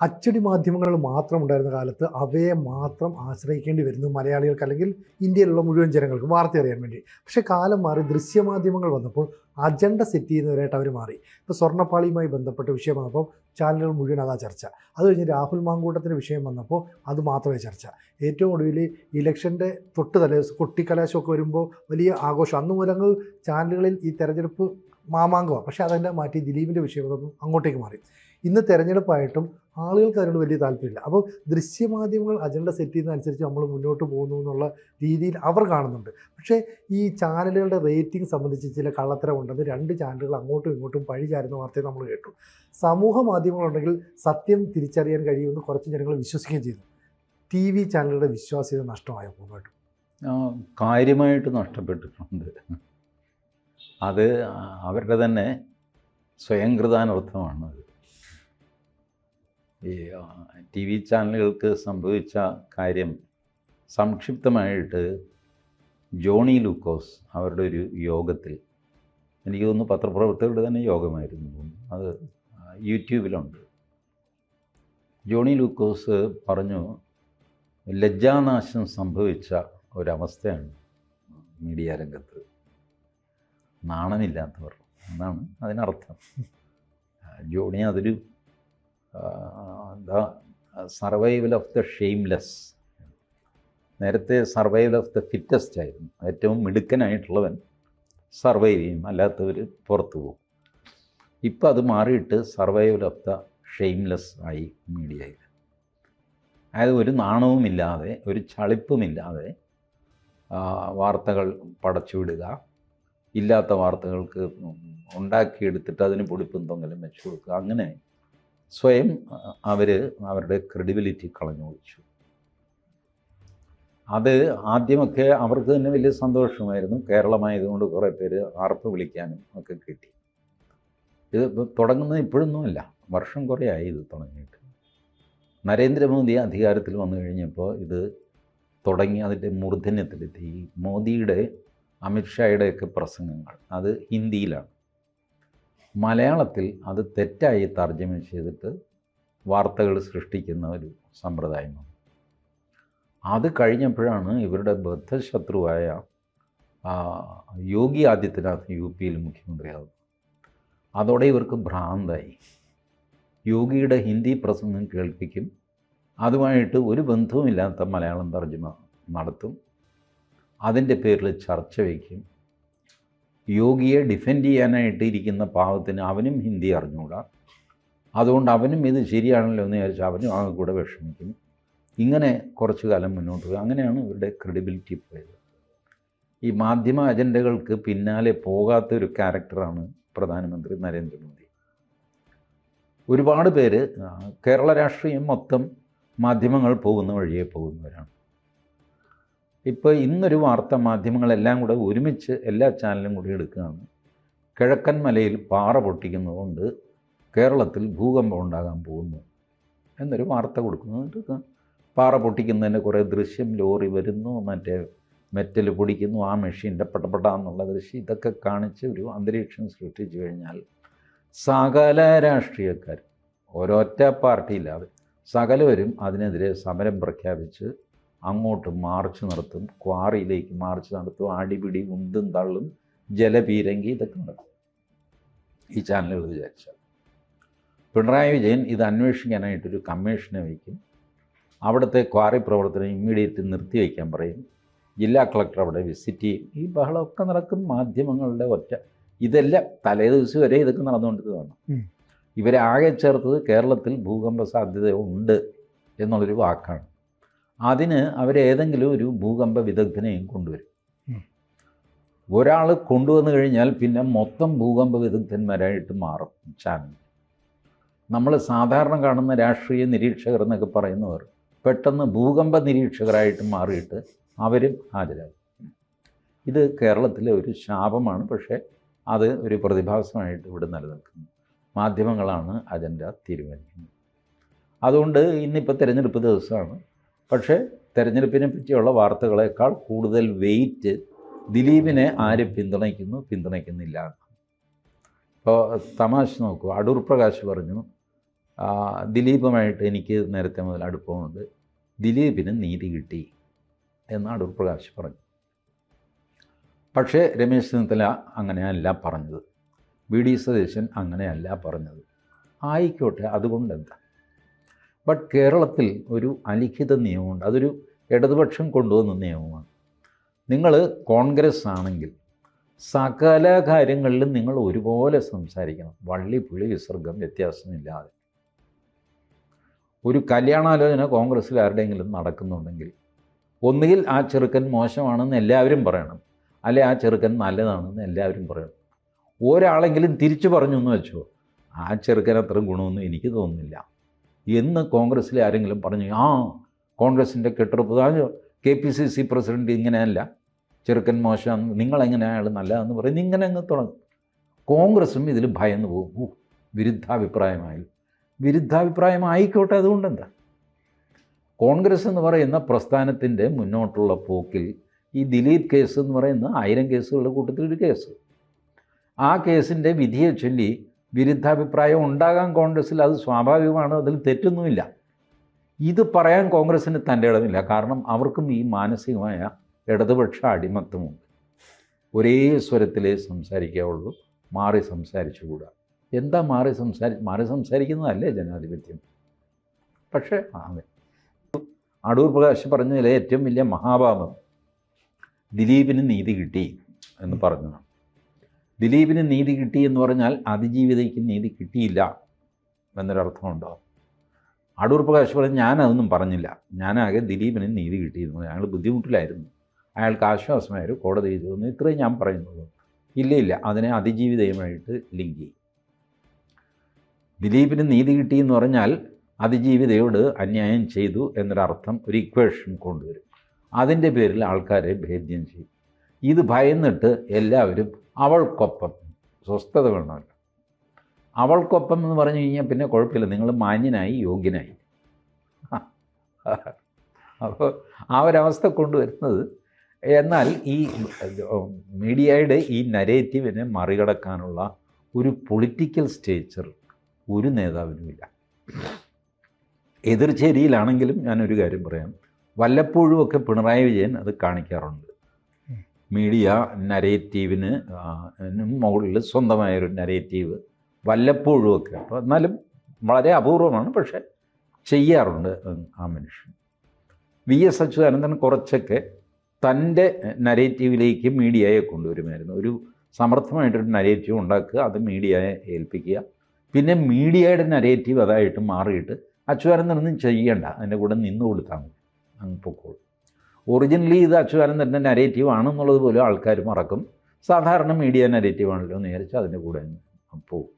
അച്ചടി മാധ്യമങ്ങൾ മാത്രം ഉണ്ടായിരുന്ന കാലത്ത് അവയെ മാത്രം ആശ്രയിക്കേണ്ടി വരുന്നു മലയാളികൾക്ക് അല്ലെങ്കിൽ ഇന്ത്യയിലുള്ള മുഴുവൻ ജനങ്ങൾക്ക് വാർത്ത അറിയാൻ വേണ്ടി. പക്ഷേ കാലം മാറി ദൃശ്യമാധ്യമങ്ങൾ വന്നപ്പോൾ അജണ്ട സെറ്റ് ചെയ്യുന്നവരായിട്ട് അവർ മാറി. ഇപ്പോൾ സ്വർണപ്പാളിയുമായി ബന്ധപ്പെട്ട വിഷയം വന്നപ്പോൾ ചാനലുകൾ മുഴുവൻ അതാ ചർച്ച. അത് കഴിഞ്ഞ് രാഹുൽ മാങ്കൂട്ടത്തിന്റെ വിഷയം വന്നപ്പോൾ അത് മാത്രമേ ചർച്ച. ഏറ്റവും ഒടുവിൽ ഇലക്ഷന്റെ തൊട്ട് തലേ കൊട്ടിക്കലാശമൊക്കെ വരുമ്പോൾ വലിയ ആഘോഷം. അന്ന് മുതലങ്ങ് ചാനലുകളിൽ ഈ തെരഞ്ഞെടുപ്പ് മാമാങ്കമാണ് പക്ഷേ അതെല്ലാം മാറ്റി ദിലീപിന്റെ വിഷയം അങ്ങോട്ടേക്ക് മാറി. ഇന്ന് തിരഞ്ഞെടുപ്പായിട്ടും ആളുകൾക്ക് അതിനോട് വലിയ താല്പര്യമില്ല. അപ്പോൾ ദൃശ്യമാധ്യമങ്ങൾ അജണ്ട സെറ്റ് ചെയ്യുന്നതനുസരിച്ച് നമ്മൾ മുന്നോട്ട് പോകുന്നു എന്നുള്ള രീതിയിൽ അവർ കാണുന്നുണ്ട്. പക്ഷേ ഈ ചാനലുകളുടെ റേറ്റിംഗ് സംബന്ധിച്ച് ചില കള്ളത്തരമുണ്ടെന്ന് രണ്ട് ചാനലുകൾ അങ്ങോട്ടും ഇങ്ങോട്ടും പഴി ചാരുന്ന വാർത്തയെ നമ്മൾ കേട്ടു. സമൂഹ മാധ്യമങ്ങളുണ്ടെങ്കിൽ സത്യം തിരിച്ചറിയാൻ കഴിയുമെന്ന് കുറച്ച് ജനങ്ങൾ വിശ്വസിക്കുകയും ചെയ്തു. ടി വി ചാനലുകളുടെ വിശ്വാസ്യത നഷ്ടമായ പൂർണമായിട്ടും കാര്യമായിട്ട് നഷ്ടപ്പെട്ടിട്ടുണ്ട്. അത് അവരുടെ തന്നെ സ്വയംകൃതാനർത്ഥമാണത് ഈ ടി വി ചാനലുകൾക്ക് സംഭവിച്ച കാര്യം സംക്ഷിപ്തമായിട്ട് ജോണി ലൂക്കോസ് അവരുടെ ഒരു യോഗത്തിൽ എനിക്ക് തോന്നുന്നു പത്രപ്രവർത്തകരുടെ തന്നെ യോഗമായിരുന്നു. അത് യൂട്യൂബിലുണ്ട്. ജോണി ലൂക്കോസ് പറഞ്ഞു ലജ്ജാനാശം സംഭവിച്ച ഒരവസ്ഥയാണ് മീഡിയ രംഗത്ത്. നാണമില്ലാത്തവർ. എന്നാണ് അതിനർത്ഥം. ജോണി അതൊരു എന്താ സർവൈവൽ ഓഫ് ദ ഷെയിംലെസ് നേരത്തെ സർവൈവൽ ഓഫ് ദ ഫിറ്റസ്റ്റ് ആയിരുന്നു. ഏറ്റവും മിടുക്കനായിട്ടുള്ളവൻ സർവൈവ് ചെയ്യും. അല്ലാത്തവർ പുറത്തു പോകും. ഇപ്പം അത് മാറിയിട്ട് സർവൈവൽ ഓഫ് ദ ഷെയിംലെസ് ആയി മീഡിയയിൽ അതായത് ഒരു നാണവുമില്ലാതെ ഒരു ചളിപ്പുമില്ലാതെ വാർത്തകൾ പടച്ചുവിടുക ഇല്ലാത്ത വാർത്തകൾക്ക് ഉണ്ടാക്കിയെടുത്തിട്ട് അതിന് പൊടിപ്പും തൊങ്ങലും വെച്ചു കൊടുക്കുക അങ്ങനെ സ്വയം അവർ അവരുടെ ക്രെഡിബിലിറ്റി കളഞ്ഞു ഒഴിച്ചു അത് ആദ്യമൊക്കെ അവർക്ക് തന്നെ വലിയ സന്തോഷമായിരുന്നു. കേരളമായതുകൊണ്ട് കുറേ പേര് ആർപ്പ് വിളിക്കാനും ഒക്കെ കിട്ടി. ഇത് തുടങ്ങുന്നത് ഇപ്പോഴൊന്നുമല്ല വർഷം കുറേ ആയി ഇത് തുടങ്ങിയിട്ട്. നരേന്ദ്രമോദി അധികാരത്തിൽ വന്നു കഴിഞ്ഞപ്പോൾ ഇത് തുടങ്ങി അതിന്റെ മൂർധന്യത്തിലെത്തി. മോദിയുടെ അമിത്ഷായുടെയൊക്കെ പ്രസംഗങ്ങൾ. അത് ഹിന്ദിയിലാണ്. മലയാളത്തിൽ അത് തെറ്റായി തർജമ ചെയ്തിട്ട് വാർത്തകൾ സൃഷ്ടിക്കുന്ന ഒരു സമ്പ്രദായമാണ് അത് കഴിഞ്ഞപ്പോഴാണ് ഇവരുടെ ബദ്ധശത്രുവായ യോഗി ആദിത്യനാഥ് യു പിയിൽ മുഖ്യമന്ത്രിയാകുന്നത് അതോടെ ഇവർക്ക് ഭ്രാന്തായി. യോഗിയുടെ ഹിന്ദി പ്രസംഗം കേൾപ്പിക്കും. അതുമായിട്ട് ഒരു ബന്ധവുമില്ലാത്ത മലയാളം തർജമ നടത്തും. അതിന്റെ പേരിൽ ചർച്ച വയ്ക്കും. യോഗിയെ ഡിഫെൻഡ് ചെയ്യാനായിട്ട് ഇരിക്കുന്ന പാവത്തിന് അവനും ഹിന്ദി അറിഞ്ഞുകൂടാ അതുകൊണ്ട് അവനും ഇത് ശരിയാണല്ലോ എന്ന് വിചാരിച്ച് അവനും ആകെ കൂടെ വിഷമിക്കും. ഇങ്ങനെ കുറച്ചു കാലം മുന്നോട്ട് പോകുക അങ്ങനെയാണ് ഇവരുടെ ക്രെഡിബിലിറ്റി പോയത്. ഈ മാധ്യമ അജണ്ടകൾക്ക് പിന്നാലെ പോകാത്ത ഒരു ക്യാരക്ടറാണ് പ്രധാനമന്ത്രി നരേന്ദ്രമോദി. ഒരുപാട് പേര് കേരള രാഷ്ട്രീയം മൊത്തം മാധ്യമങ്ങൾ പോകുന്ന വഴിയെ പോകുന്നവരാണ്. ഇപ്പോൾ ഇന്നൊരു വാർത്ത മാധ്യമങ്ങളെല്ലാം കൂടെ ഒരുമിച്ച് എല്ലാ ചാനലും കൂടി എടുക്കുകയാണ്. കിഴക്കൻ മലയിൽ പാറ പൊട്ടിക്കുന്നതുകൊണ്ട് കേരളത്തിൽ ഭൂകമ്പം ഉണ്ടാകാൻ പോകുന്നു എന്നൊരു വാർത്ത കൊടുക്കുന്നുണ്ട് പാറ പൊട്ടിക്കുന്നതിന്റെ കുറേ ദൃശ്യം ലോറി വരുന്നു മറ്റേ മെറ്റൽ പൊടിക്കുന്നു ആ മെഷീന്റെ പെട്ടപ്പെട്ടാന്നുള്ള ദൃശ്യം ഇതൊക്കെ കാണിച്ച് ഒരു അന്തരീക്ഷം സൃഷ്ടിച്ചു കഴിഞ്ഞാൽ സകല രാഷ്ട്രീയക്കാർ ഒരൊറ്റ പാർട്ടിയില്ലാതെ സകലവരും അതിനെതിരെ സമരം പ്രഖ്യാപിച്ച് അങ്ങോട്ട് മാർച്ച് നടത്തും ക്വാറിയിലേക്ക് മാർച്ച് നടത്തും അടിപിടി ഉന്തും തള്ളും ജലപീരങ്കി ഇതൊക്കെ നടക്കും. ഈ ചാനലുകൾ വിചാരിച്ചാൽ. പിണറായി വിജയൻ ഇത് അന്വേഷിക്കാനായിട്ടൊരു കമ്മീഷനെ വയ്ക്കും. അവിടുത്തെ ക്വാറി പ്രവർത്തനം ഇമ്മീഡിയറ്റ് നിർത്തിവെക്കാൻ പറയും. ജില്ലാ കളക്ടർ അവിടെ വിസിറ്റ് ചെയ്യും. ഈ ബഹളമൊക്കെ നടക്കും മാധ്യമങ്ങളുടെ ഒറ്റ. ഇതെല്ലാം തലേ ദിവസം വരെ ഇതൊക്കെ നടന്നുകൊണ്ടിരുന്നതാണ്. ഇവരെ ആകെ ചേർത്തത് കേരളത്തിൽ ഭൂകമ്പ സാധ്യത ഉണ്ട് എന്നുള്ളൊരു വാക്കാണ്. അതിന് അവരേതെങ്കിലും ഒരു ഭൂകമ്പ വിദഗ്ധനെയും കൊണ്ടുവരും. ഒരാൾ കൊണ്ടുവന്നു കഴിഞ്ഞാൽ പിന്നെ മൊത്തം ഭൂകമ്പ വിദഗ്ധന്മാരായിട്ട് മാറും ചാനൽ. നമ്മൾ സാധാരണ കാണുന്ന രാഷ്ട്രീയ നിരീക്ഷകർ എന്നൊക്കെ പറയുന്നവർ പെട്ടെന്ന് ഭൂകമ്പ നിരീക്ഷകരായിട്ട് മാറിയിട്ട് അവരും ഹാജരാകും. ഇത് കേരളത്തിലെ ഒരു ശാപമാണ് പക്ഷേ അത് ഒരു പ്രതിഭാസമായിട്ട് ഇവിടെ നിലനിൽക്കുന്നു. മാധ്യമങ്ങളാണ് അജണ്ട തീരുമാനിക്കുന്നത്. അതുകൊണ്ട് ഇന്നിപ്പോൾ തിരഞ്ഞെടുപ്പ് ദിവസമാണ്. പക്ഷേ തെരഞ്ഞെടുപ്പിനെ പറ്റിയുള്ള വാർത്തകളേക്കാൾ കൂടുതൽ വെയിറ്റ് ദിലീപിനെ ആര് പിന്തുണയ്ക്കുന്നു പിന്തുണയ്ക്കുന്നില്ല. ഇപ്പോൾ തമാശ നോക്കൂ. അടൂർ പ്രകാശ് പറഞ്ഞു ദിലീപുമായിട്ട് എനിക്ക് നേരത്തെ മുതൽ അടുപ്പമുണ്ട്. ദിലീപിന് നീതി കിട്ടി എന്ന് അടൂർ പ്രകാശ് പറഞ്ഞു. പക്ഷേ രമേശ് ചെന്നിത്തല അങ്ങനെയല്ല പറഞ്ഞത്. വി. ഡി. സതീശൻ അങ്ങനെയല്ല പറഞ്ഞത്. ആയിക്കോട്ടെ അതുകൊണ്ട് എന്താ ബട്ട് കേരളത്തിൽ ഒരു അലിഖിത നിയമമുണ്ട്. അതൊരു ഇടതുപക്ഷം കൊണ്ടുവന്ന നിയമമാണ്. നിങ്ങൾ കോൺഗ്രസ് ആണെങ്കിൽ സകല കാര്യങ്ങളിലും നിങ്ങൾ ഒരുപോലെ സംസാരിക്കണം. വള്ളി പുളി വിസർഗം വ്യത്യാസമില്ലാതെ. ഒരു കല്യാണാലോചന കോൺഗ്രസ്സിൽ ആരുടെയെങ്കിലും നടക്കുന്നുണ്ടെങ്കിൽ ഒന്നുകിൽ ആ ചെറുക്കൻ മോശമാണെന്ന് എല്ലാവരും പറയണം. അല്ലെ ആ ചെറുക്കൻ നല്ലതാണെന്ന് എല്ലാവരും പറയണം. ഒരാളെങ്കിലും തിരിച്ചു പറഞ്ഞു എന്ന് വെച്ചോ. ആ ചെറുക്കൻ അത്ര ഗുണമൊന്നും എനിക്ക് തോന്നുന്നില്ല. എന്ന് കോൺഗ്രസ്സിലെ ആരെങ്കിലും പറഞ്ഞു ആ കോൺഗ്രസിന്റെ കെട്ടുറപ്പ് K P C C president ഇങ്ങനെയല്ല ചെറുക്കൻ മോശം നിങ്ങളെങ്ങനെ അയാൾ നല്ലതെന്ന് പറയുന്നത് ഇങ്ങനെ അങ്ങ് തുടങ്ങും. കോൺഗ്രസ്സും ഇതിൽ ഭയന്ന് പോകും. വിരുദ്ധാഭിപ്രായമായി വിരുദ്ധാഭിപ്രായം ആയിക്കോട്ടെ അതുകൊണ്ടെന്താ? കോൺഗ്രസ് എന്ന് പറയുന്ന പ്രസ്ഥാനത്തിന്റെ മുന്നോട്ടുള്ള പോക്കിൽ ഈ ദിലീപ് കേസ് എന്ന് പറയുന്ന ആയിരം കേസുകളുടെ കൂട്ടത്തിലൊരു കേസ്. ആ കേസിന്റെ വിധിയെ ചൊല്ലി വിരുദ്ധാഭിപ്രായം ഉണ്ടാകാൻ കോൺഗ്രസ്സിൽ അത് സ്വാഭാവികമാണ് അതിൽ തെറ്റൊന്നുമില്ല. ഇത് പറയാൻ കോൺഗ്രസ്സിന് തന്റെ ഇടമില്ല. കാരണം അവർക്കും ഈ മാനസികമായ ഇടതുപക്ഷ അടിമത്തമുണ്ട്. ഒരേ സ്വരത്തിലേ സംസാരിക്കാവുള്ളൂ മാറി സംസാരിച്ചുകൂടാ. എന്താ മാറി സംസാരി മാറി സംസാരിക്കുന്നതല്ലേ ജനാധിപത്യം? പക്ഷേ അതെ. അടൂർ പ്രകാശ് പറഞ്ഞതിലെ ഏറ്റവും വലിയ മഹാഭാവം ദിലീപിന് നീതി കിട്ടി എന്ന് പറഞ്ഞതാണ്. ദിലീപിന് നീതി കിട്ടി എന്ന് പറഞ്ഞാൽ അതിജീവിതയ്ക്ക് നീതി കിട്ടിയില്ല എന്നൊരർത്ഥമുണ്ടോ? അടൂർ പ്രകാശ് പറഞ്ഞു ഞാനതൊന്നും പറഞ്ഞില്ല. ഞാനാകെ ദിലീപിന് നീതി കിട്ടി എന്ന് പറഞ്ഞു അയാൾ ബുദ്ധിമുട്ടിലായിരുന്നു. അയാൾക്ക് ആശ്വാസമായിരുന്നു കോടതി എന്ന് ഇത്രയും ഞാൻ പറയുന്നുള്ളൂ. ഇല്ല ഇല്ല. അതിനെ അതിജീവിതയുമായിട്ട് ലിങ്ക് ചെയ്യും. ദിലീപിന് നീതി കിട്ടി എന്ന് പറഞ്ഞാൽ അതിജീവിതയോട് അന്യായം ചെയ്തു എന്നൊരർത്ഥം ഒരു ഇക്വേഷൻ കൊണ്ടുവരും. അതിന്റെ പേരിൽ ആൾക്കാരെ ഭേദ്യം ചെയ്യും. ഇത് ഭയന്നിട്ട് എല്ലാവരും അവൾക്കൊപ്പം. സ്വസ്ഥത വേണമല്ലോ. അവൾക്കൊപ്പം എന്ന് പറഞ്ഞു കഴിഞ്ഞാൽ പിന്നെ കുഴപ്പമില്ല. നിങ്ങൾ മാന്യനായി യോഗ്യനായി. അപ്പോൾ ആ ഒരവസ്ഥ കൊണ്ടുവരുന്നത് എന്നാൽ ഈ മീഡിയയുടെ ഈ നരേറ്റീവിനെ മറികടക്കാനുള്ള ഒരു പൊളിറ്റിക്കൽ സ്റ്റേച്ചർ ഒരു നേതാവിനുമില്ല. എതിർചേരിയിലാണെങ്കിലും ഞാനൊരു കാര്യം പറയാം. വല്ലപ്പോഴുമൊക്കെ പിണറായി വിജയൻ അത് കാണിക്കാറുണ്ട്. മീഡിയ നരേറ്റീവിന് മുകളിൽ സ്വന്തമായൊരു നരേറ്റീവ് വല്ലപ്പോഴും ഒക്കെ. അപ്പോൾ എന്നാലും വളരെ അപൂർവമാണ് പക്ഷേ ചെയ്യാറുണ്ട് ആ മനുഷ്യൻ. വി എസ് അച്യുതാനന്ദൻ കുറച്ചൊക്കെ തന്റെ നരേറ്റീവിലേക്ക് മീഡിയയെ കൊണ്ടുവരുമായിരുന്നു. ഒരു സമർത്ഥമായിട്ടൊരു നരേറ്റീവ് ഉണ്ടാക്കുക അത് മീഡിയയെ ഏൽപ്പിക്കുക. പിന്നെ മീഡിയയുടെ നരേറ്റീവ് അതായിട്ട് മാറിയിട്ട് അച്യുതാനന്ദനൊന്നും ചെയ്യണ്ട അതിന്റെ കൂടെ നിന്ന് കൊടുത്താൽ മതി. അങ്ങ് പൊക്കോളും. ഒറിജിനലി ഇത് അച്യുതാനന്ദന്റെ നരേറ്റീവ് ആണെന്നുള്ളത് പോലും ആൾക്കാർ മറക്കും. സാധാരണ മീഡിയ നരേറ്റീവ് ആണല്ലോ എന്ന് വിചാരിച്ച് അതിന്റെ കൂടെ പോവും.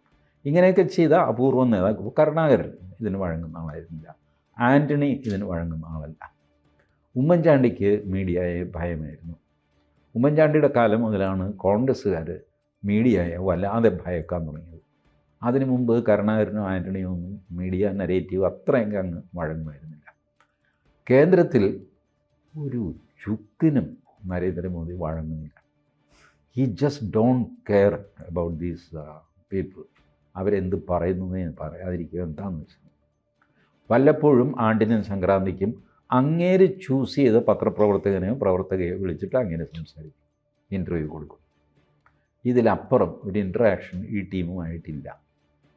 ഇങ്ങനെയൊക്കെ ചെയ്ത അപൂർവം നേതാക്കൾ കരുണാകരൻ ഇതിന് വഴങ്ങുന്ന ആളായിരുന്നില്ല. ആന്റണി ഇതിന് വഴങ്ങുന്ന ആളല്ല. ഉമ്മൻചാണ്ടിക്ക് മീഡിയയെ ഭയമായിരുന്നു. ഉമ്മൻചാണ്ടിയുടെ കാലം മുതലാണ് കോൺഗ്രസ്സുകാർ മീഡിയയെ വല്ലാതെ ഭയക്കാൻ തുടങ്ങിയത്. അതിനു മുമ്പ് കരുണാകരനും ആന്റണിയും ഒന്നും മീഡിയ നരേറ്റീവ് അത്രയും അങ്ങ് വഴങ്ങുമായിരുന്നില്ല. കേന്ദ്രത്തിൽ ഒരു ചുക്കിനും നരേന്ദ്രമോദി വഴങ്ങുന്നില്ല. He just don't care about these people അവരെന്ത് പറയുന്നു എന്ന് പറയാതിരിക്കുക എന്താണെന്ന് വെച്ചാൽ വല്ലപ്പോഴും ആണ്ടിനും സംക്രാന്തിക്കും അങ്ങേര് ചൂസ് ചെയ്ത പത്രപ്രവർത്തകനെയോ പ്രവർത്തകയോ വിളിച്ചിട്ട് അങ്ങനെ സംസാരിക്കും. ഇന്റർവ്യൂ കൊടുക്കും. ഇതിലപ്പുറം ഒരു ഇൻട്രാക്ഷൻ ഈ ടീമുമായിട്ടില്ല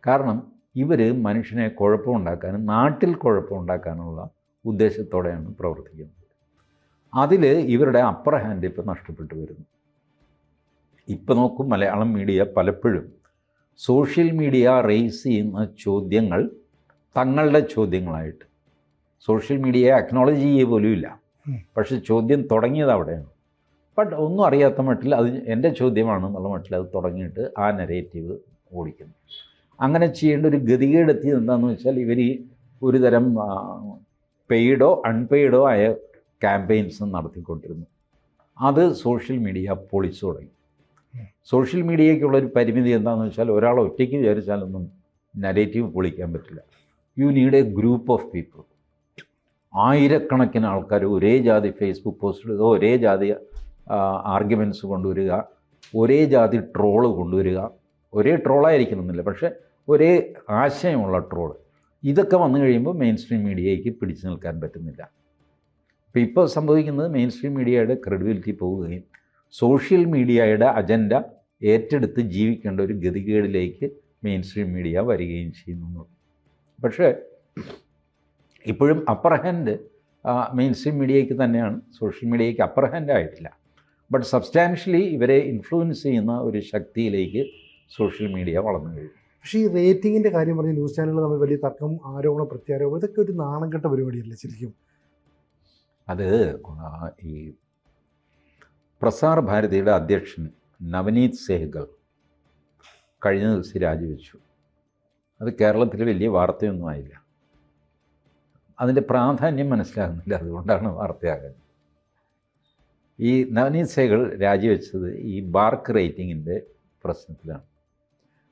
കാരണം ഇവർ മനുഷ്യനെ കുഴപ്പമുണ്ടാക്കാനും നാട്ടിൽ കുഴപ്പമുണ്ടാക്കാനുള്ള ഉദ്ദേശത്തോടെയാണ് പ്രവർത്തിക്കുന്നത്. അതിൽ ഇവരുടെ അപ്പർ ഹാൻഡ് ഇപ്പം നഷ്ടപ്പെട്ടു വരുന്നു. ഇപ്പം നോക്കും മലയാളം മീഡിയ പലപ്പോഴും സോഷ്യൽ മീഡിയ റേസ് ചെയ്യുന്ന ചോദ്യങ്ങൾ തങ്ങളുടെ ചോദ്യങ്ങളായിട്ട്. സോഷ്യൽ മീഡിയയെ അക്നോളജ് ചെയ്യുക പോലും ഇല്ല. പക്ഷെ ചോദ്യം തുടങ്ങിയത് അവിടെയാണ്. ബട്ട് ഒന്നും അറിയാത്ത മട്ടിൽ അത് എന്റെ ചോദ്യമാണ് എന്നുള്ള മട്ടിൽ അത് തുടങ്ങിയിട്ട് ആ നെറേറ്റീവ് ഓടിക്കുന്നു. അങ്ങനെ ചെയ്യേണ്ട ഒരു ഗതികേടെത്തിയത് എന്താണെന്ന് വെച്ചാൽ ഇവർ ഈ ഒരു തരം പെയ്ഡോ അൺപെയ്ഡോ ആയ ക്യാമ്പയിൻസ് നടത്തിക്കൊണ്ടിരുന്നു. അത് സോഷ്യൽ മീഡിയ പൊളിച്ചു തുടങ്ങി. സോഷ്യൽ മീഡിയയ്ക്കുള്ളൊരു പരിമിതി എന്താണെന്ന് വെച്ചാൽ ഒരാൾ ഒറ്റയ്ക്ക് വിചാരിച്ചാലൊന്നും നരേറ്റീവ് പൊളിക്കാൻ പറ്റില്ല. You need a group of people ആയിരക്കണക്കിന് ആൾക്കാർ ഒരേ ജാതി ഫേസ്ബുക്ക് പോസ്റ്റ് ഇടുക ഒരേ ജാതി ആർഗ്യുമെന്റ്സ് കൊണ്ടുവരിക ഒരേ ജാതി ട്രോൾ കൊണ്ടുവരിക. ഒരേ ട്രോളായിരിക്കണമെന്നില്ല പക്ഷേ ഒരേ ആശയമുള്ള ട്രോൾ ഇതൊക്കെ വന്നു കഴിയുമ്പോൾ മെയിൻ സ്ട്രീം മീഡിയയ്ക്ക് പിടിച്ചു നിൽക്കാൻ പറ്റുന്നില്ല. അപ്പോൾ ഇപ്പോൾ സംഭവിക്കുന്നത് മെയിൻ സ്ട്രീം മീഡിയയുടെ ക്രെഡിബിലിറ്റി പോവുകയും സോഷ്യൽ മീഡിയയുടെ അജണ്ട ഏറ്റെടുത്ത് ജീവിക്കേണ്ട ഒരു ഗതികേടിലേക്ക് മെയിൻ സ്ട്രീം മീഡിയ വരികയും ചെയ്യുന്നു പക്ഷേ ഇപ്പോഴും അപ്പർ ഹാൻഡ് മെയിൻ സ്ട്രീം മീഡിയയ്ക്ക് തന്നെയാണ്. സോഷ്യൽ മീഡിയയ്ക്ക് അപ്പർ ഹാൻഡ് ആയിട്ടില്ല. ബട്ട് സബ്സ്റ്റാൻഷ്യലി ഇവരെ ഇൻഫ്ലുവൻസ് ചെയ്യുന്ന ഒരു ശക്തിയിലേക്ക് സോഷ്യൽ മീഡിയ വളർന്നു കഴിഞ്ഞു. പക്ഷേ ഈ റേറ്റിങ്ങിന്റെ കാര്യം പറഞ്ഞാൽ ന്യൂസ് ചാനലുകൾ തമ്മിൽ വലിയ തർക്കം ആരോപണം പ്രത്യാരോപണം ഇതൊക്കെ ഒരു നാണം കെട്ട പരിപാടിയല്ലേ ശരിക്കും? അത് ഈ പ്രസാർ ഭാരതിയുടെ അധ്യക്ഷൻ നവനീത് സെഹ്ഗൽ കഴിഞ്ഞ ദിവസം രാജിവെച്ചു. അത് കേരളത്തിൽ വലിയ വാർത്തയൊന്നും ആയില്ല. അതിന്റെ പ്രാധാന്യം മനസ്സിലാകുന്നില്ല. അതുകൊണ്ടാണ് വാർത്തയാകുന്നത്. ഈ നവനീത് സെഹ്ഗൽ രാജിവെച്ചത് ഈ ബാർക്ക് റേറ്റിങ്ങിന്റെ പ്രശ്നത്തിലാണ്.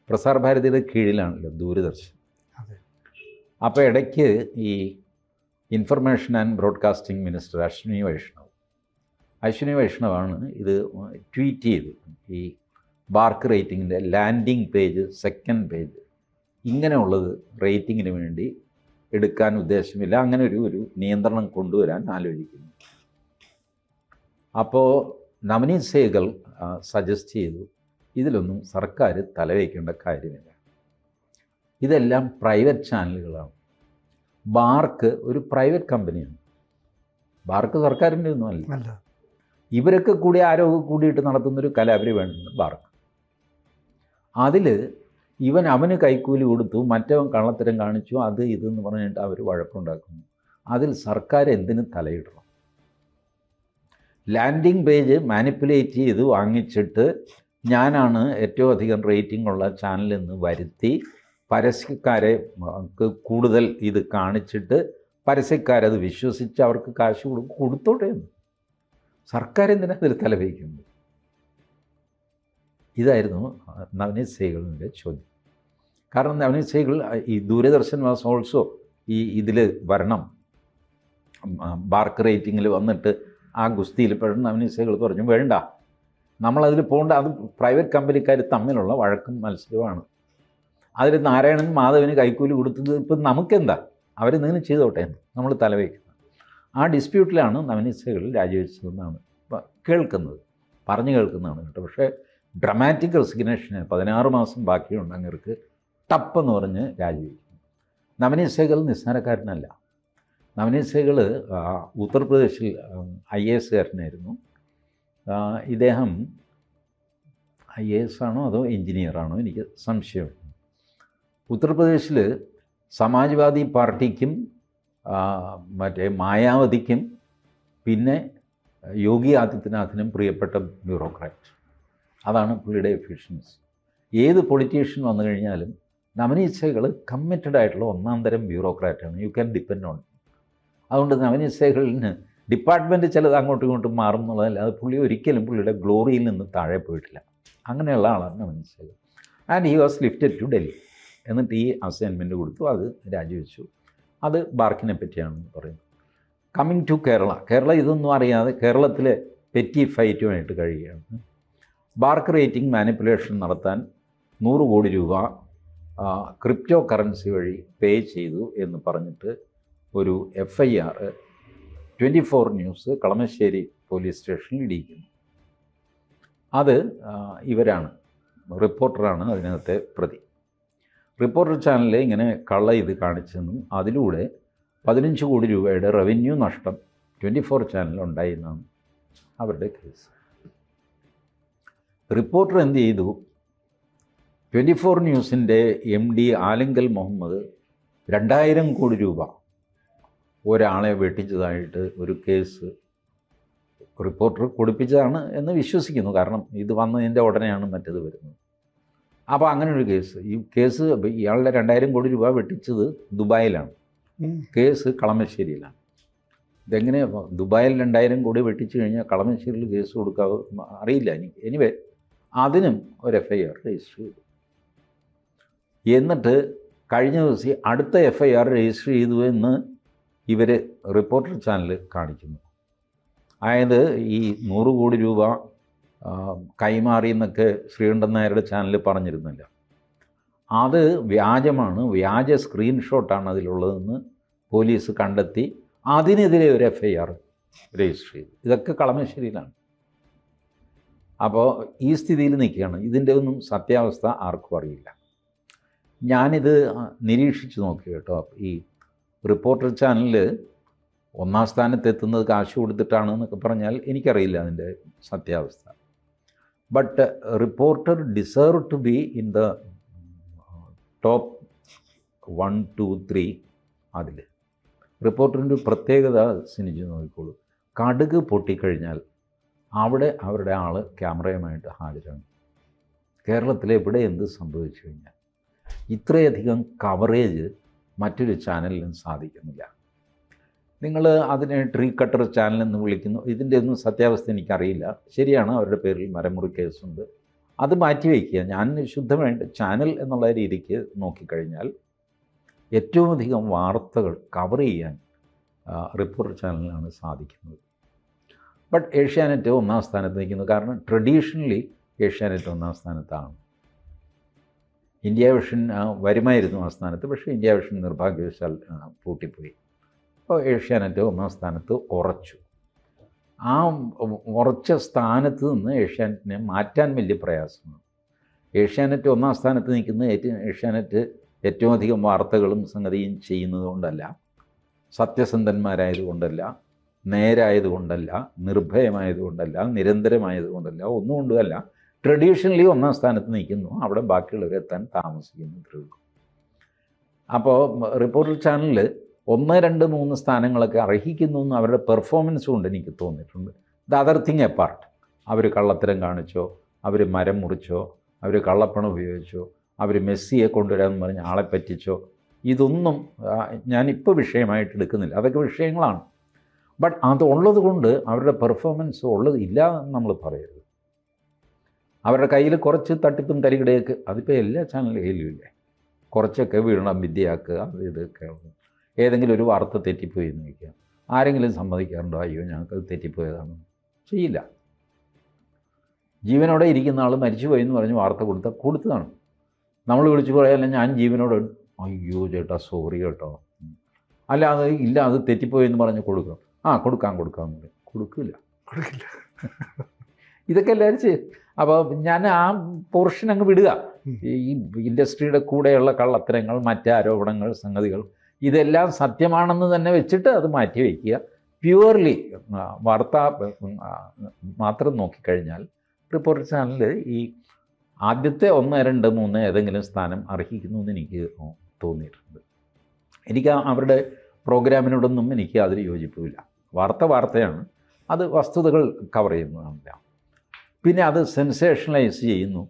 പ്രസാർ ഭാരതിയുടെ കീഴിലാണല്ലോ ദൂരദർശൻ. അപ്പോൾ ഇടയ്ക്ക് ഈ information and broadcasting minister Ashwini Vaishnav Ashwini വൈഷ്ണവാണ് ഇത് ട്വീറ്റ് ചെയ്ത് ഈ ബാർക്ക് റേറ്റിങ്ങിന്റെ ലാൻഡിംഗ് പേജ് സെക്കൻഡ് പേജ് ഇങ്ങനെയുള്ളത് റേറ്റിങ്ങിന് വേണ്ടി എടുക്കാൻ ഉദ്ദേശമില്ല. അങ്ങനെ ഒരു ഒരു നിയന്ത്രണം കൊണ്ടുവരാൻ ആലോചിക്കുന്നു. അപ്പോൾ നവനീത് സേഗൽ സജസ്റ്റ് ചെയ്തു ഇതിലൊന്നും സർക്കാർ തലവയ്ക്കേണ്ട കാര്യമില്ല. ഇതെല്ലാം പ്രൈവറ്റ് ചാനലുകളാണ് ബാർക്ക് ഒരു പ്രൈവറ്റ് കമ്പനിയാണ്. ബാർക്ക് സർക്കാരിന്റെ ഒന്നും അല്ല. ഇവരൊക്കെ കൂടി ആരോ കൂടിയിട്ട് നടത്തുന്നൊരു കലാപരിപാടിയാണ് ബാർക്ക്. അതിൽ ഇവൻ അവന് കൈക്കൂലി കൊടുത്തു മറ്റവൻ കള്ളത്തരം കാണിച്ചു അത് ഇതെന്ന് പറഞ്ഞിട്ട് അവർ വഴക്കുണ്ടാക്കുന്നു. അതിൽ സർക്കാർ എന്തിനും തലയിടണം? ലാൻഡിംഗ് പേജ് മാനിപ്പുലേറ്റ് ചെയ്ത് വാങ്ങിച്ചിട്ട് ഞാനാണ് ഏറ്റവും അധികം റേറ്റിംഗ് ഉള്ള ചാനലെന്ന് വരുത്തി പരസ്യക്കാരെ ക്ക് കൂടുതൽ ഇത് കാണിച്ചിട്ട് പരസ്യക്കാരത് വിശ്വസിച്ച് അവർക്ക് കാശ് കൊടുക്കും കൊടുത്തോട്ടെ എന്ന്. സർക്കാർ എന്തിനാ ഇതിൽ തലവയ്ക്കുന്നത്? ഇതായിരുന്നു നവനീത് സേഗളിന്റെ ചോദ്യം. കാരണം നവനീത് സേഗൾ ഈ ദൂരദർശൻ വാസ് ഓൾസോ ഈ ഇതിൽ വരണം. ബാർക്ക് റേറ്റിങ്ങിൽ വന്നിട്ട് ആ ഗുസ്തിയിൽ പെടുന്ന നവനീത് സേഗൾ പറഞ്ഞു വേണ്ട. നമ്മളതിൽ പോകേണ്ട അത് പ്രൈവറ്റ് കമ്പനിക്കാർ തമ്മിലുള്ള വഴക്കും മത്സരവുമാണ്. അതിൽ നാരായണൻ മാധവന് കൈക്കൂലി കൊടുത്തത് ഇപ്പം നമുക്കെന്താ? അവർ നിന്ന് ചെയ്തോട്ടെ നമ്മൾ തലവയ്ക്കുന്നത് ആ ഡിസ്പ്യൂട്ടിലാണ് നവനീത് രാജിവെച്ചതെന്നാണ് കേൾക്കുന്നത്. പറഞ്ഞു കേൾക്കുന്നതാണ് കേട്ടോ. പക്ഷേ ഡ്രമാറ്റിക് റെസിഗ്നേഷന് പതിനാറ് മാസം ബാക്കിയുണ്ട് അങ്ങർക്ക് ടപ്പെന്ന് പറഞ്ഞ് രാജിവെച്ചു നവനിസ്സകൾ നിസ്സാരക്കാരനല്ല. നവനിസ്സകൾ ഉത്തർപ്രദേശിൽ ഐ എ എസ്സുകാരനായിരുന്നു. ഇദ്ദേഹം ഐ എ എസ് ആണോ അതോ എഞ്ചിനീയറാണോ എനിക്ക് സംശയമുണ്ട്. ഉത്തർപ്രദേശിൽ സമാജ്വാദി പാർട്ടിക്കും മറ്റേ മായാവതിക്കും പിന്നെ യോഗി ആദിത്യനാഥിനും പ്രിയപ്പെട്ട ബ്യൂറോക്രാറ്റ്. അതാണ് പുള്ളിയുടെ എഫിഷ്യൻസി ഏത് പൊളിറ്റീഷ്യൻ വന്നു കഴിഞ്ഞാലും നവനീത് കമ്മിറ്റഡ് ആയിട്ടുള്ള ഒന്നാം തരം ബ്യൂറോക്രാറ്റാണ്. യു ക്യാൻ ഡിപ്പെൻഡ് ഓൺ അതുകൊണ്ട് നവനീത് സേകളിന് ഡിപ്പാർട്ട്മെന്റ് ചിലത് അങ്ങോട്ടും ഇങ്ങോട്ടും മാറും എന്നുള്ളതല്ല. അത് പുള്ളി ഒരിക്കലും പുള്ളിയുടെ ഗ്ലോറിയിൽ നിന്ന് താഴെ പോയിട്ടില്ല. അങ്ങനെയുള്ള ആളാണ് Navaneeth സേകൾ and he was lifted to Delhi എന്നിട്ട് ഈ അസൈൻമെന്റ് കൊടുത്തു. അത് രാജിവെച്ചു. അത് ബാർക്കിനെ പറ്റിയാണെന്ന് പറയുന്നു. കമ്മിങ് ടു കേരള കേരള ഇതൊന്നും അറിയാതെ കേരളത്തിലെ പെറ്റി ഫൈറ്റുമായിട്ട് കഴിയുകയാണ്. ബാർക്ക് റേറ്റിംഗ് മാനിപ്പുലേഷൻ നടത്താൻ നൂറ് കോടി രൂപ ക്രിപ്റ്റോ കറൻസി വഴി പേ ചെയ്തു എന്ന് പറഞ്ഞിട്ട് ഒരു F I R twenty four news Kalamassery police സ്റ്റേഷനിൽ ഇടിയിക്കുന്നു. അത് ഇവരാണ്. റിപ്പോർട്ടറാണ് അതിനകത്തെ പ്രതി. റിപ്പോർട്ടർ ചാനലിൽ ഇങ്ങനെ കള്ള ഇത് കാണിച്ചെന്നും അതിലൂടെ പതിനഞ്ച് കോടി രൂപയുടെ റവന്യൂ നഷ്ടം ട്വന്റി ഫോർ ചാനലുണ്ടായി എന്നാണ് അവരുടെ കേസ്. റിപ്പോർട്ടർ എന്ത് ചെയ്തു? ട്വന്റി ഫോർ ന്യൂസിന്റെ എം ഡി ആലിങ്കൽ മുഹമ്മദ് രണ്ടായിരം കോടി രൂപ ഒരാളെ വെട്ടിച്ചതായിട്ട് ഒരു കേസ് റിപ്പോർട്ടർ കൊടുപ്പിച്ചതാണ് എന്ന് വിശ്വസിക്കുന്നു. കാരണം ഇത് വന്നതിന്റെ ഉടനെയാണ് മറ്റത് വരുന്നത്. അപ്പോൾ അങ്ങനെ ഒരു കേസ്. ഈ കേസ് ഇയാളുടെ രണ്ടായിരം കോടി രൂപ വെട്ടിച്ചത് ദുബായിലാണ്. കേസ് കളമശ്ശേരിയിലാണ്. ഇതെങ്ങനെ ദുബായിൽ രണ്ടായിരം കോടി വെട്ടിച്ചു കഴിഞ്ഞാൽ കളമശ്ശേരിയിൽ കേസ് കൊടുക്കാവ് അറിയില്ല. എനിക്ക് എനിവേ അതിനും ഒരു എഫ് ഐ ആർ രജിസ്റ്റർ ചെയ്തു. എന്നിട്ട് കഴിഞ്ഞ ദിവസം അടുത്ത എഫ് ഐ ആർ രജിസ്റ്റർ ചെയ്തു എന്ന് ഇവർ റിപ്പോർട്ടർ ചാനൽ കാണിക്കുന്നു. അതായത് ഈ നൂറ് കോടി രൂപ കൈമാറി എന്നൊക്കെ ശ്രീകണ്ഠൻ നായരുടെ ചാനലിൽ പറഞ്ഞിരുന്നില്ല. അത് വ്യാജമാണ്. വ്യാജ സ്ക്രീൻഷോട്ടാണ് അതിലുള്ളതെന്ന് പോലീസ് കണ്ടെത്തി. അതിനെതിരെ ഒരു എഫ് ഐ ആർ രജിസ്റ്റർ ചെയ്തു. ഇതൊക്കെ കളമശ്ശേരിയിലാണ്. അപ്പോൾ ഈ സ്ഥിതിയിൽ നിൽക്കുകയാണ്. ഇതിന്റെ ഒന്നും സത്യാവസ്ഥ ആർക്കും അറിയില്ല. ഞാനിത് നിരീക്ഷിച്ച് നോക്കി കേട്ടോ. ഈ റിപ്പോർട്ടർ ചാനലിൽ ഒന്നാം സ്ഥാനത്തെത്തുന്നത് കാശ് കൊടുത്തിട്ടാണ് എന്നൊക്കെ പറഞ്ഞാൽ എനിക്കറിയില്ല അതിന്റെ സത്യാവസ്ഥ. But reporter deserve to be in the top one two three അതിൽ റിപ്പോർട്ടറിന്റെ പ്രത്യേകത സിനിജ് നോക്കിക്കോളൂ. കടുക് പൊട്ടിക്കഴിഞ്ഞാൽ അവിടെ അവരുടെ ആൾ ക്യാമറയുമായിട്ട് ഹാജരാണ്. കേരളത്തിൽ എവിടെ എന്ത് സംഭവിച്ചു കഴിഞ്ഞാൽ ഇത്രയധികം കവറേജ് മറ്റൊരു ചാനലിനും സാധിക്കുന്നില്ല. നിങ്ങൾ അതിനെ ട്രീ കട്ടർ ചാനൽ എന്ന് വിളിക്കുന്നു. ഇതിന്റെ ഒന്നും സത്യാവസ്ഥ എനിക്കറിയില്ല. ശരിയാണ് അവരുടെ പേരിൽ മരമുറി കേസുണ്ട്. അത് മാറ്റി വയ്ക്കുക. ഞാൻ ശുദ്ധമായിട്ട് ചാനൽ എന്നുള്ള രീതിക്ക് നോക്കിക്കഴിഞ്ഞാൽ ഏറ്റവും അധികം വാർത്തകൾ കവർ ചെയ്യാൻ റിപ്പോർട്ടർ ചാനലിനാണ് സാധിക്കുന്നത്. ബട്ട് ഏഷ്യാനെറ്റ് ഒന്നാം സ്ഥാനത്ത് നിൽക്കുന്നു. കാരണം ട്രഡീഷണലി ഏഷ്യാനെറ്റ് ഒന്നാം സ്ഥാനത്താണ്. ഇന്ത്യ വിഷൻ വരുമായിരുന്നു ആ സ്ഥാനത്ത്. പക്ഷേ ഇന്ത്യ വിഷൻ നിർഭാഗ്യവശാൽ പൂട്ടിപ്പോയി. അപ്പോൾ ഏഷ്യാനെറ്റ് ഒന്നാം സ്ഥാനത്ത് ഉറച്ചു. ആ ഉറച്ച സ്ഥാനത്ത് നിന്ന് ഏഷ്യാനെറ്റിനെ മാറ്റാൻ വലിയ പ്രയാസമാണ്. ഏഷ്യാനെറ്റ് ഒന്നാം സ്ഥാനത്ത് നിൽക്കുന്ന ഏറ്റവും ഏഷ്യാനെറ്റ് ഏറ്റവും അധികം വാർത്തകളും സംഗതിയും ചെയ്യുന്നത് കൊണ്ടല്ല സത്യസന്ധന്മാരായതുകൊണ്ടല്ല നേരായതുകൊണ്ടല്ല നിർഭയമായതുകൊണ്ടല്ല നിരന്തരമായതുകൊണ്ടല്ല ഒന്നുകൊണ്ടുമല്ല ട്രഡീഷണലി ഒന്നാം സ്ഥാനത്ത് നിൽക്കുന്നു. അവിടെ ബാക്കിയുള്ളവരെത്താൻ താമസിക്കുന്നു അപ്പോൾ റിപ്പോർട്ടർ ചാനലിൽ ഒന്ന് രണ്ട് മൂന്ന് സ്ഥാനങ്ങളൊക്കെ അർഹിക്കുന്നു എന്ന് അവരുടെ പെർഫോമൻസ് കൊണ്ട് എനിക്ക് തോന്നിയിട്ടുണ്ട്. The other thing a part അവർ കള്ളത്തരം കാണിച്ചോ അവർ മരം മുറിച്ചോ അവർ കള്ളപ്പണം ഉപയോഗിച്ചോ അവർ മെസ്സിയെ കൊണ്ടുവരാമെന്ന് പറഞ്ഞ് ആളെ പറ്റിച്ചോ ഇതൊന്നും ഞാനിപ്പോൾ വിഷയമായിട്ട് എടുക്കുന്നില്ല. അതൊക്കെ വിഷയങ്ങളാണ്. ബട്ട് അതുള്ളത് കൊണ്ട് അവരുടെ പെർഫോമൻസ് ഉള്ളത് ഇല്ല എന്ന് നമ്മൾ പറയരുത്. അവരുടെ കയ്യിൽ കുറച്ച് തട്ടിപ്പും തരികിടയൊക്കെ അതിപ്പോൾ എല്ലാ ചാനൽ കയ്യിലും ഇല്ലേ? കുറച്ചൊക്കെ വീണ വിദ്യയാക്കുക അത് ഇതൊക്കെ ഏതെങ്കിലും ഒരു വാർത്ത തെറ്റിപ്പോയി എന്ന് വയ്ക്കുക ആരെങ്കിലും സമ്മതിക്കാറുണ്ടോ? അയ്യോ ഞങ്ങൾക്കത് തെറ്റിപ്പോയതാണ്. ചെയ്യില്ല. ജീവനോടെ ഇരിക്കുന്ന ആൾ മരിച്ചുപോയി എന്ന് പറഞ്ഞ് വാർത്ത കൊടുത്താൽ കൊടുത്തതാണ്. നമ്മൾ വിളിച്ചു പറയാല്ല ഞാൻ ജീവനോടെ. അയ്യോ ചേട്ടാ സോറി കേട്ടോ. അല്ല അത് ഇല്ല അത് തെറ്റിപ്പോയി എന്ന് പറഞ്ഞ് കൊടുക്കും. ആ കൊടുക്കാം കൊടുക്കാം. എന്ന് കൊടുക്കില്ല. കൊടുക്കില്ല. ഇതൊക്കെ എല്ലാവരും ചെയ്യും. അപ്പോൾ ഞാൻ ആ പോർഷൻ അങ്ങ് വിടുക. ഈ ഇൻഡസ്ട്രിയുടെ കൂടെയുള്ള കള്ളത്തരങ്ങൾ മറ്റ് ആരോപണങ്ങൾ സംഗതികൾ ഇതെല്ലാം സത്യമാണെന്ന് തന്നെ വെച്ചിട്ട് അത് മാറ്റി വയ്ക്കുക. പ്യുവർലി വാർത്ത മാത്രം നോക്കിക്കഴിഞ്ഞാൽ റിപ്പോർട്ടർ ചാനലിൽ ഈ ആദ്യത്തെ ഒന്ന് രണ്ട് മൂന്ന് ഏതെങ്കിലും സ്ഥാനം അർഹിക്കുന്നു എന്ന് എനിക്ക് തോന്നിയിട്ടുണ്ട്. എനിക്ക് അവരുടെ പ്രോഗ്രാമിനോടൊന്നും എനിക്ക് അതിൽ യോജിപ്പില്ല വാർത്ത വാർത്തയാണ്. അത് വസ്തുതകൾ കവർ ചെയ്യുന്നതല്ല. പിന്നെ അത് സെൻസേഷണലൈസ് ചെയ്യുന്നു.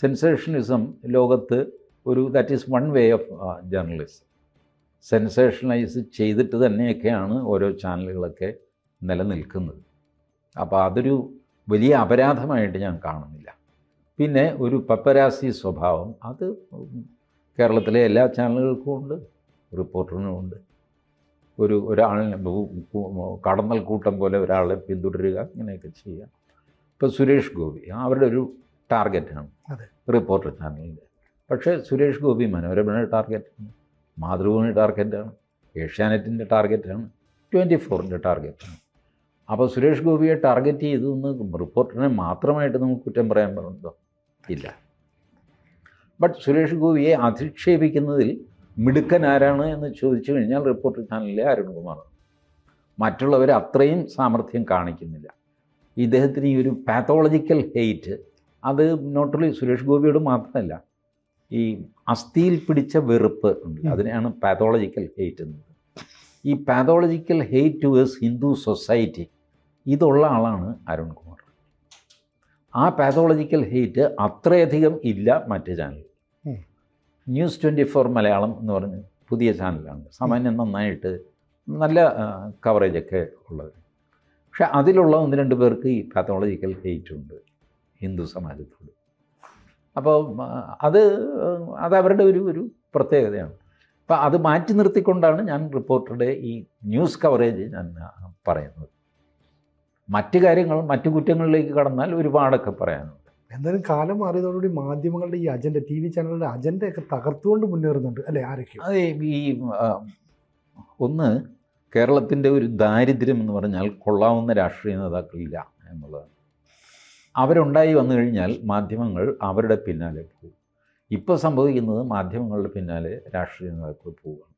സെൻസേഷണലിസം ലോകത്ത് ഒരു that is one way of journalism sensationalise ചെയ്തിട്ട് തന്നെയൊക്കെയാണ് ഓരോ ചാനലുകളൊക്കെ നിലനിൽക്കുന്നത്. അപ്പോൾ അതൊരു വലിയ അപരാധമായിട്ട് ഞാൻ കാണുന്നില്ല. പിന്നെ ഒരു പപ്പരാസി സ്വഭാവം അത് കേരളത്തിലെ എല്ലാ ചാനലുകൾക്കും ഉണ്ട് റിപ്പോർട്ടറിനും ഉണ്ട്. ഒരു ഒരാളിനെ കടന്നൽ കൂട്ടം പോലെ ഒരാളെ പിന്തുടരുക ഇങ്ങനെയൊക്കെ ചെയ്യുക ഇപ്പോൾ സുരേഷ് ഗോപി അവരുടെ ഒരു ടാർഗറ്റാണ് അതെ. റിപ്പോർട്ടർ ചാനലിന്റെ. പക്ഷേ സുരേഷ് ഗോപി മനോരമയുടെ ടാർഗറ്റാണ്. മാതൃഭൂമി ടാർഗറ്റാണ് ഏഷ്യാനെറ്റിന്റെ ടാർഗറ്റാണ് ട്വന്റി ഫോറിന്റെ ടാർഗറ്റാണ്. അപ്പോൾ സുരേഷ് ഗോപിയെ ടാർഗറ്റ് ചെയ്തു എന്ന് റിപ്പോർട്ടറിനെ മാത്രമായിട്ട് നമുക്ക് കുറ്റം പറയാൻ പറ്റുന്നുണ്ടോ? ഇല്ല. ബട്ട് സുരേഷ് ഗോപിയെ അധിക്ഷേപിക്കുന്നതിൽ മിടുക്കൻ ആരാണ് എന്ന് ചോദിച്ചു കഴിഞ്ഞാൽ റിപ്പോർട്ടർ ചാനലിലെ അരുൺകുമാർ മറ്റുള്ളവർ അത്രയും സാമർഥ്യം കാണിക്കുന്നില്ല. ഇദ്ദേഹത്തിന് ഈ ഒരു പാത്തോളജിക്കൽ ഹെയ്റ്റ് അത് നോട്ട് ഓൺലി സുരേഷ് ഗോപിയോട് മാത്രമല്ല ഈ അസ്ഥിയിൽ പിടിച്ച വെറുപ്പ് ഉണ്ട്. അതിനെയാണ് പാതോളജിക്കൽ ഹെയ്റ്റ് എന്നത് ഈ pathological hate towards Hindu society ഇതുള്ള ആളാണ് അരുൺകുമാർ. ആ പാതോളജിക്കൽ ഹെയ്റ്റ് അത്രയധികം ഇല്ല മറ്റ് channel news twenty four Malayalam എന്ന് പറഞ്ഞ് പുതിയ ചാനലാണ് സാമാന്യം നന്നായിട്ട് നല്ല കവറേജൊക്കെ ഉള്ളത്. പക്ഷെ അതിലുള്ള ഒന്ന് രണ്ട് പേർക്ക് ഈ പാത്തോളജിക്കൽ ഹെയ്റ്റ് ഉണ്ട് ഹിന്ദു സമാജത്തോട്. അപ്പോൾ അത് അത് അവരുടെ ഒരു ഒരു പ്രത്യേകതയാണ്. അപ്പോൾ അത് മാറ്റി നിർത്തിക്കൊണ്ടാണ് ഞാൻ റിപ്പോർട്ടറുടെ ഈ ന്യൂസ് കവറേജ് ഞാൻ പറയുന്നത്. മറ്റ് കാര്യങ്ങൾ മറ്റു കുറ്റങ്ങളിലേക്ക് കടന്നാൽ ഒരുപാടൊക്കെ പറയാനുണ്ട്. എന്തായാലും കാലം മാറിയതോടുകൂടി മാധ്യമങ്ങളുടെ ഈ അജണ്ട ടി വി ചാനലുകളുടെ അജണ്ടയൊക്കെ തകർത്തുകൊണ്ട് മുന്നേറുന്നുണ്ട് അല്ലേ ആരൊക്കെ അതെ ഈ ഒന്ന് കേരളത്തിന്റെ ഒരു ദാരിദ്ര്യം എന്ന് പറഞ്ഞാൽ കൊള്ളാവുന്ന രാഷ്ട്രീയ നേതാക്കളില്ല എന്നുള്ളതാണ്. അവരുണ്ടായി വന്നു കഴിഞ്ഞാൽ മാധ്യമങ്ങൾ അവരുടെ പിന്നാലെ പോകും. ഇപ്പോൾ സംഭവിക്കുന്നത് മാധ്യമങ്ങളുടെ പിന്നാലെ രാഷ്ട്രീയ നേതാക്കൾ പോവുകയാണ്.